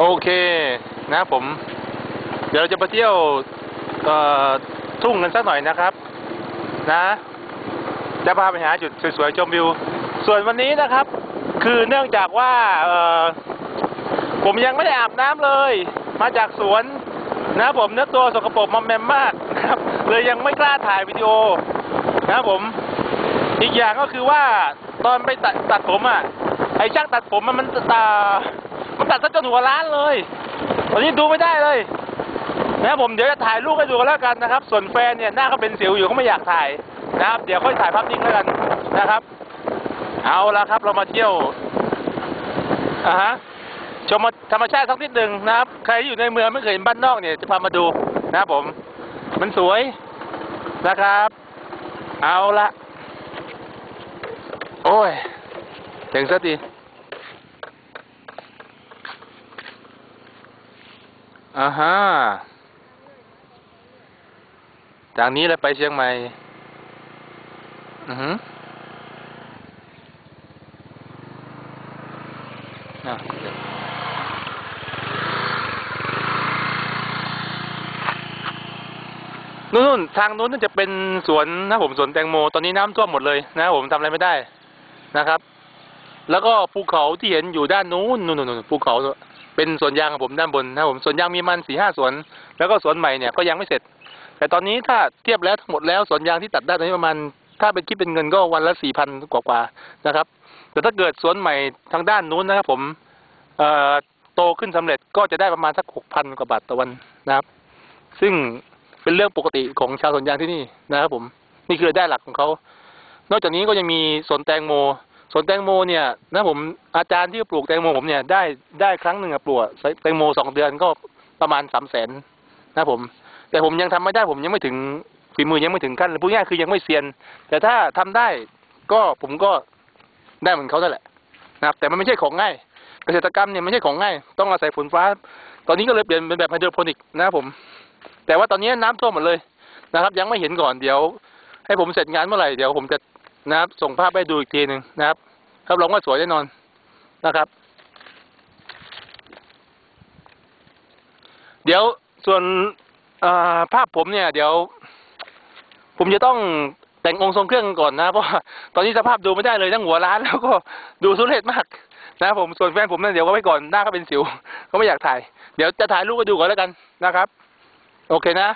โอเคนะผม เดี๋ยวเราจะไปเที่ยวเอ่อทุ่งกันสักหน่อยนะครับ นะ จะพาไปหาจุดสวยๆชมวิว ส่วนวันนี้นะครับ คือเนื่องจากว่าเอ่อผมยังไม่ได้อาบน้ำเลย มาจากสวนนะผมเนื้อตัวสกปรกมอมแมมมากนะครับ เลยยังไม่กล้าถ่ายวิดีโอนะผม อีกอย่างก็คือว่าตอนไปตัดตัดผมอะไอ้ช่างตัดผมมันมันตา ตัดซะจนหัวล้านเลยตอนนี้ดูไม่ได้เลยนะผมเดี๋ยวจะถ่ายรูปให้ดูกันแล้วกันนะครับ ส่วนแฟนเนี่ยหน้าเขาเป็นสิวอยู่เขาไม่อยากถ่ายนะครับ เดี๋ยวค่อยถ่ายภาพนิ่งแล้วกันนะครับ เอาละครับเรามาเที่ยวอ่าฮะชมธรรมชาติสักนิดหนึ่งนะครับ ใครอยู่ในเมืองไม่เคยเห็นบ้านนอกเนี่ยจะพามาดูนะครับผม มันสวยนะครับ เอาละโอ้ยถึงสักที อ่าฮะจากนี้เลยไปเชียงใหม่ อือฮึอะนู่นทางนู้นน่าจะเป็นสวนนะผมสวนแตงโม ตอนนี้น้ำท่วมหมดเลยนะผมทำอะไรไม่ได้นะครับ แล้วก็ภูเขาที่เห็นอยู่ด้านนู้นนู่นๆภูเขา เป็นสวนยางของผมด้านบนนะครับผมสวนยางมีมันสี่ห้าสวน แล้วก็สวนใหม่เนี่ยก็ยังไม่เสร็จ แต่ตอนนี้ถ้าเทียบแล้วทั้งหมดแล้วสวนยางที่ตัดได้ตอนนี้ประมาณถ้าเป็นคิดเป็นเงินก็วันละสี่พันกว่าๆนะครับ แต่ถ้าเกิดสวนใหม่ทางด้านนู้นนะครับ ผมเอ่อโตขึ้นสำเร็จก็จะได้ประมาณสักหกพันกว่าบาทต่อวันนะครับ ซึ่งเป็นเรื่องปกติของชาวสวนยางที่นี่นะครับ ผมนี่คือรายได้หลักของเขานอกจากนี้ก็ยังมีสวนแตงโม สวนแตงโมเนี่ยนะผมอาจารย์ที่ปลูกแตงโมผมเนี่ยได้ได้ครั้งหนึ่งอะปลูกแตงโมสองเดือนก็ประมาณสามแสนนะผม แต่ผมยังทำไม่ได้ผมยังไม่ถึงฝีมือยังไม่ถึงขั้นพูดง่ายคือยังไม่เซียน แต่ถ้าทำได้ก็ผมก็ได้เหมือนเขานั่นแหละนะครับ แต่มันไม่ใช่ของง่าย เกษตรกรรมเนี่ยไม่ใช่ของง่าย ต้องอาศัยฝนฟ้า ตอนนี้ก็เลยเปลี่ยนเป็นแบบไฮโดรโปนิกนะครับผม แต่ว่าตอนนี้น้ำท่วมหมดเลยนะครับ ยังไม่เห็นก่อนเดี๋ยว ให้ผมเสร็จงานเมื่อไหร่เดี๋ยวผมจะ นะครับ ส่งภาพให้ดูอีกทีหนึ่งนะครับรับรองว่าสวยแน่นอนนะครับ เดี๋ยวส่วนภาพผมเนี่ย เดี๋ยว ผมจะต้องแต่งองค์ทรงเครื่องก่อนนะเพราะตอนนี้สภาพดูไม่ได้เลยทั้งหัวร้านแล้วก็ดูทุเรศมากนะครับผมส่วนแฟนผมเนี่ยเดี๋ยวก็ไว้ก่อนหน้าก็เป็นสิวก็ไม่อยากถ่าย เดี๋ยวจะถ่ายรูปไปดูก่อนแล้วกันนะครับ โอเคนะ